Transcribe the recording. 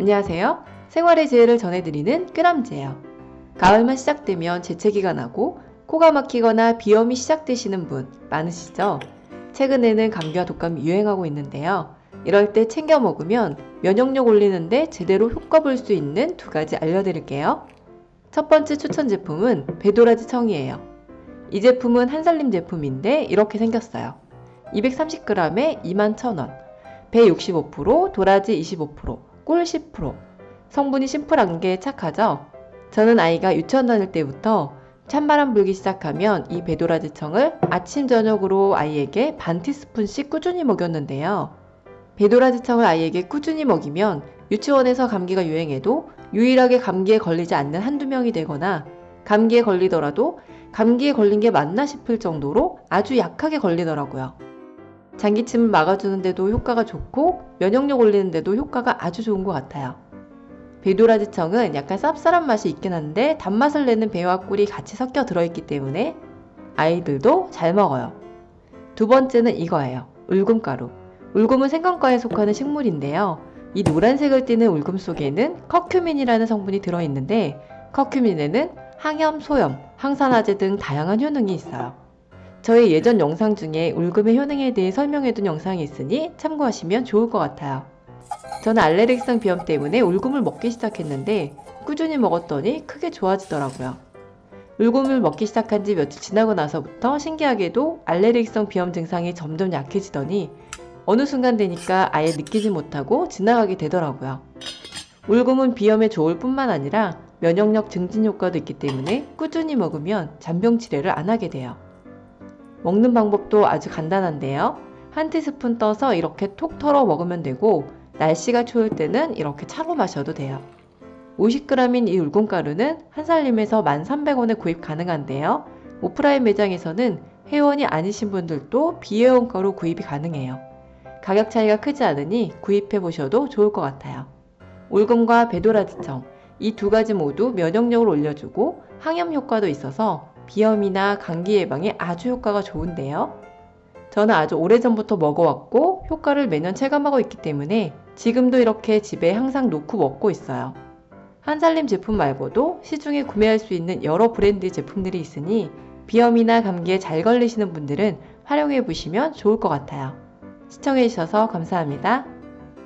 안녕하세요. 생활의 지혜를 전해드리는 꾀남지예요. 가을만 시작되면 재채기가 나고 코가 막히거나 비염이 시작되시는 분 많으시죠? 최근에는 감기와 독감이 유행하고 있는데요. 이럴 때 챙겨 먹으면 면역력 올리는데 제대로 효과 볼 수 있는 두 가지 알려드릴게요. 첫 번째 추천 제품은 배도라지 청이에요. 이 제품은 한살림 제품인데 이렇게 생겼어요. 230g에 21,000원, 배 65%, 도라지 25%, 꿀 10%. 성분이 심플한 게 착하죠? 저는 아이가 유치원 다닐 때부터 찬바람 불기 시작하면 이 배도라지청을 아침 저녁으로 아이에게 반 티스푼씩 꾸준히 먹였는데요. 배도라지청을 아이에게 꾸준히 먹이면 유치원에서 감기가 유행해도 유일하게 감기에 걸리지 않는 한두 명이 되거나 감기에 걸리더라도 감기에 걸린 게 맞나 싶을 정도로 아주 약하게 걸리더라고요. 장기침을 막아주는데도 효과가 좋고 면역력 올리는데도 효과가 아주 좋은 것 같아요. 배도라지청은 약간 쌉쌀한 맛이 있긴 한데 단맛을 내는 배와 꿀이 같이 섞여 들어있기 때문에 아이들도 잘 먹어요. 두 번째는 이거예요. 울금가루. 울금은 생강과에 속하는 식물인데요. 이 노란색을 띠는 울금 속에는 커큐민이라는 성분이 들어있는데 커큐민에는 항염, 소염, 항산화제 등 다양한 효능이 있어요. 저의 예전 영상 중에 울금의 효능에 대해 설명해둔 영상이 있으니 참고하시면 좋을 것 같아요. 저는 알레르기성 비염 때문에 울금을 먹기 시작했는데 꾸준히 먹었더니 크게 좋아지더라고요. 울금을 먹기 시작한 지 며칠 지나고 나서부터 신기하게도 알레르기성 비염 증상이 점점 약해지더니 어느 순간 되니까 아예 느끼지 못하고 지나가게 되더라고요. 울금은 비염에 좋을 뿐만 아니라 면역력 증진 효과도 있기 때문에 꾸준히 먹으면 잔병 치레를 안 하게 돼요. 먹는 방법도 아주 간단한데요. 한 티스푼 떠서 이렇게 톡 털어 먹으면 되고 날씨가 추울 때는 이렇게 차로 마셔도 돼요. 50g인 이 울금가루는 한살림에서 1,300원에 구입 가능한데요. 오프라인 매장에서는 회원이 아니신 분들도 비회원가로 구입이 가능해요. 가격 차이가 크지 않으니 구입해 보셔도 좋을 것 같아요. 울금과 배도라지청 이 두 가지 모두 면역력을 올려주고 항염 효과도 있어서 비염이나 감기 예방에 아주 효과가 좋은데요. 저는 아주 오래전부터 먹어왔고 효과를 매년 체감하고 있기 때문에 지금도 이렇게 집에 항상 놓고 먹고 있어요. 한살림 제품 말고도 시중에 구매할 수 있는 여러 브랜드의 제품들이 있으니 비염이나 감기에 잘 걸리시는 분들은 활용해 보시면 좋을 것 같아요. 시청해 주셔서 감사합니다.